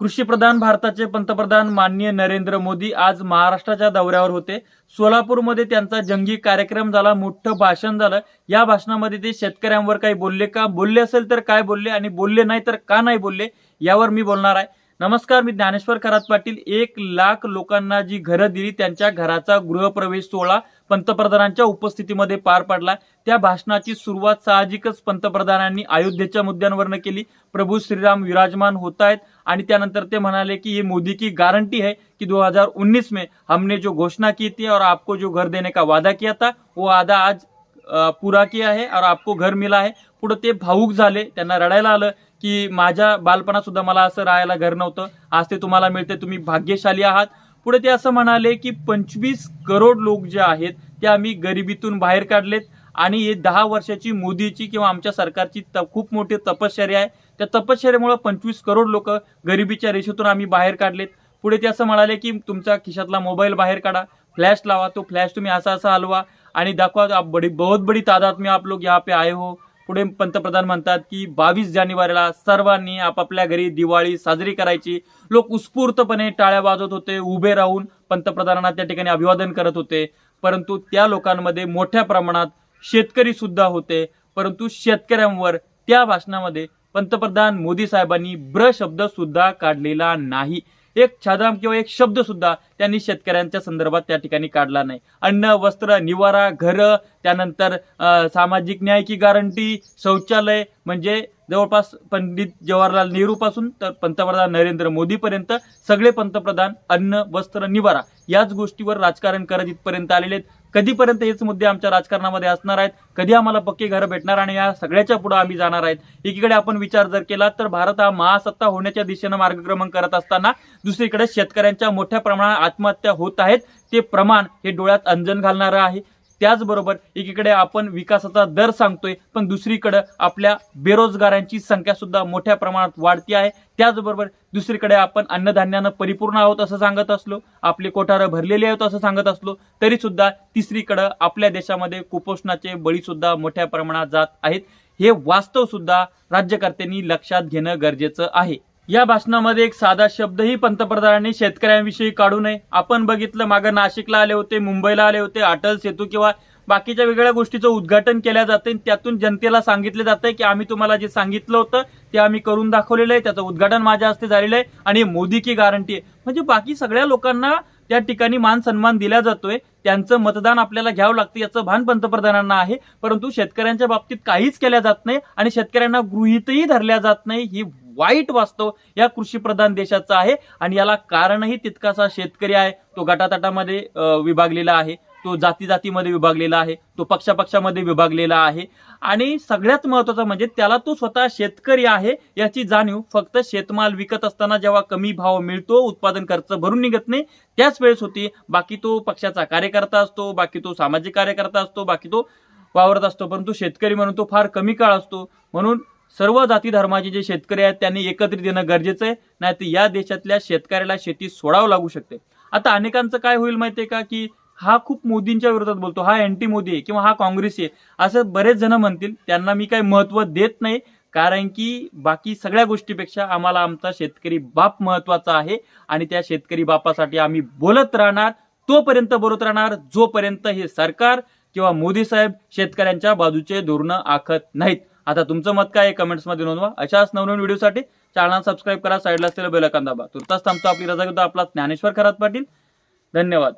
कृषीप्रधान भारताचे पंतप्रधान माननीय नरेंद्र मोदी आज महाराष्ट्राच्या दौऱ्यावर होते. सोलापूरमध्ये त्यांचा जंगी कार्यक्रम झाला मोठं भाषण झालं. या भाषणामध्ये ते शेतकऱ्यांवर काही बोलले का? बोलले असेल तर काय बोलले आणि बोलले नाही तर का नाही बोलले? यावर मी बोलणार आहे. नमस्कार मी ज्ञानेश्वर खरात पाटील. एक लाख लोकांना जी घरं दिली त्यांच्या घराचा गृहप्रवेश सोहळा पंतप्रधानांच्या उपस्थितीमध्ये पार पडला. त्या भाषणाची सुरुवात साहजिकच पंतप्रधानांनी अयोध्येच्या मुद्द्यांवरनं केली. प्रभू श्रीराम विराजमान होत आहेत आणि त्यानंतर ते म्हणाले की ये मोदी की गारंटी है कि 2019 में हमने जो घोषणा की थी और आपको जो घर देने का वादा किया था वो वादा आज पूरा पुरा किया है और आपको घर मिला है. पुढे ते भाऊक झाले त्यांना रडायला आलं. की माझ्या बालपणात सुद्धा मला असं राहायला घर नव्हतं. आज ते तुम्हाला मिळते तुम्ही भाग्यशाली आहात. पुढे ते असं म्हणाले की पंचवीस करोड लोक जे आहेत ते आम्ही गरिबीतून बाहेर काढलेत. आणि हे दहा वर्षाची मोदीची किंवा आमच्या सरकारची त खूप मोठी तपश्चर्या आहे. त्या तपश्चर्यामुळे पंचवीस करोड लोक गरिबीच्या रेषेतून आम्ही बाहेर काढलेत. पुढे ते असं म्हणाले की तुमचा खिशातला मोबाईल बाहेर काढा. फ्लॅश लावा तो फ्लॅश तुम्ही असा असा हलवा. आणि दाखवा बडी बहुत बडी तादाद में आप लोग यहाँ पे आए हो. पुढे पंतप्रधान म्हणतात की बावीस जानेवारीला सर्वांनी आपापल्या घरी दिवाळी साजरी करायची. लोक उत्स्फूर्तपणे टाळ्या वाजवत होते उभे राहून पंतप्रधानांना त्या ठिकाणी अभिवादन करत होते. परंतु त्या लोकांमध्ये मोठ्या प्रमाणात शेतकरी सुद्धा होते. परंतु शेतकऱ्यांवर त्या भाषणामध्ये पंतप्रधान मोदी साहेबांनी ब्र शब्द सुद्धा काढलेला नाही. एक छादाम किंवा एक शब्द सुद्धा त्यांनी शेतकऱ्यांच्या संदर्भात त्या ठिकाणी काढला नाही. अन्न वस्त्र निवारा घर त्यानंतर सामाजिक न्याय की गारंटी शौचालय म्हणजे जवळपास पंडित जवाहरलाल नेहरू पासून तर पंतप्रधान नरेंद्र मोदीपर्यंत सगळे पंतप्रधान अन्न वस्त्र निवारा याच गोष्टीवर राजकारण करत इथपर्यंत आलेले आहेत. कधीपर्यंत हेच मुद्दे आमच्या राजकारणामध्ये असणार आहेत? कधी आम्हाला पक्के घरं भेटणार आणि या सगळ्याच्या पुढे आम्ही जाणार आहेत? एकीकडे आपण विचार जर केला तर भारत हा महासत्ता होण्याच्या दिशेनं मार्गक्रमण करत असताना दुसरीकडे शेतकऱ्यांच्या मोठ्या प्रमाणात आत्महत्या होत आहेत. ते प्रमाण हे डोळ्यात अंजन घालणारं आहे. त्याचबरोबर एकीकडे आपण विकासाचा दर सांगतोय पण दुसरीकडे आपल्या बेरोजगारांची संख्या सुद्धा मोठ्या प्रमाणात वाढती आहे. त्याचबरोबर दुसरीकडे आपण अन्नधान्यानं परिपूर्ण आहोत असं सांगत असलो आपले कोठारं भरलेले आहेत असं सांगत असलो तरी सुद्धा तिसरीकडे आपल्या देशामध्ये कुपोषणाचे बळीसुद्धा मोठ्या प्रमाणात जात आहेत. हे वास्तव सुद्धा राज्यकर्त्यांनी लक्षात घेणं गरजेचं आहे. या भाषणामध्ये एक साधा शब्दही पंतप्रधानांनी शेतकऱ्यांविषयी काढू नये. आपण बघितलं मागं नाशिकला आले होते मुंबईला आले होते अटल सेतू किंवा बाकीच्या वेगळ्या गोष्टीचं उद्घाटन केल्या जाते. त्यातून जनतेला सांगितलं जातंय की आम्ही तुम्हाला जे सांगितलं होतं ते आम्ही करून दाखवलेलं आहे. त्याचं उद्घाटन माझ्या हस्ते झालेलं आहे आणि मोदी की गारंटी आहे. म्हणजे बाकी सगळ्या लोकांना त्या ठिकाणी मान सन्मान दिला जातोय. त्यांचं मतदान आपल्याला घ्यावं लागतं याचं भान पंतप्रधानांना आहे. परंतु शेतकऱ्यांच्या बाबतीत काहीच केल्या जात नाही आणि शेतकऱ्यांना गृहीतही धरल्या जात नाही. ही वाईट वास्तव या कृषीप्रधान देशाचा आहे आणि याला कारणही तितकासा शेतकरी आहे. तो गटातटामध्ये विभागलेला आहे. तो जाती जातीमध्ये विभागलेला आहे. तो पक्षापक्षामध्ये विभागलेला आहे. आणि सगळ्यात महत्वाचं म्हणजे त्याला तो स्वतः शेतकरी आहे याची जाणीव फक्त शेतमाल विकत असताना जेव्हा कमी भाव मिळतो उत्पादन खर्च भरून निघत नाही त्याच वेळेस होती. बाकी तो पक्षाचा कार्यकर्ता असतो बाकी तो सामाजिक कार्यकर्ता असतो बाकी तो वावरत असतो. परंतु शेतकरी म्हणून तो फार कमी काळ असतो. म्हणून सर्व जाती धर्माचे जे शेतकरी आहेत त्यांनी एकत्रित येणं गरजेचं आहे. नाहीतर या देशातल्या शेतकऱ्याला शेती सोडावं लागू शकते. आता अनेकांचं काय होईल माहितीये का की हा खूप मोदींच्या विरोधात बोलतो. हा अँटी मोदी आहे किंवा हा काँग्रेसी आहे. असं बरेच जण म्हणतील. त्यांना मी काही महत्त्व देत नाही. कारण की बाकी सगळ्या गोष्टीपेक्षा आम्हाला आमचा शेतकरी बाप महत्त्वाचा आहे. आणि त्या शेतकरी बापासाठी आम्ही बोलत राहणार तोपर्यंत बोलत राहणार जोपर्यंत हे सरकार किंवा मोदी साहेब शेतकऱ्यांच्या बाजूचे धोरणं आखत नाहीत. आता तुमचं मत काय कमेंट्समध्ये नोंदवा. अशाच नवनवीन व्हिडिओसाठी चॅनल सबस्क्राईब करा. साईडला असलेलं बेल दाबा. तुर्तास थांबतो. आपली रजा घेतो. आपला ज्ञानेश्वर खरात पाटील. धन्यवाद.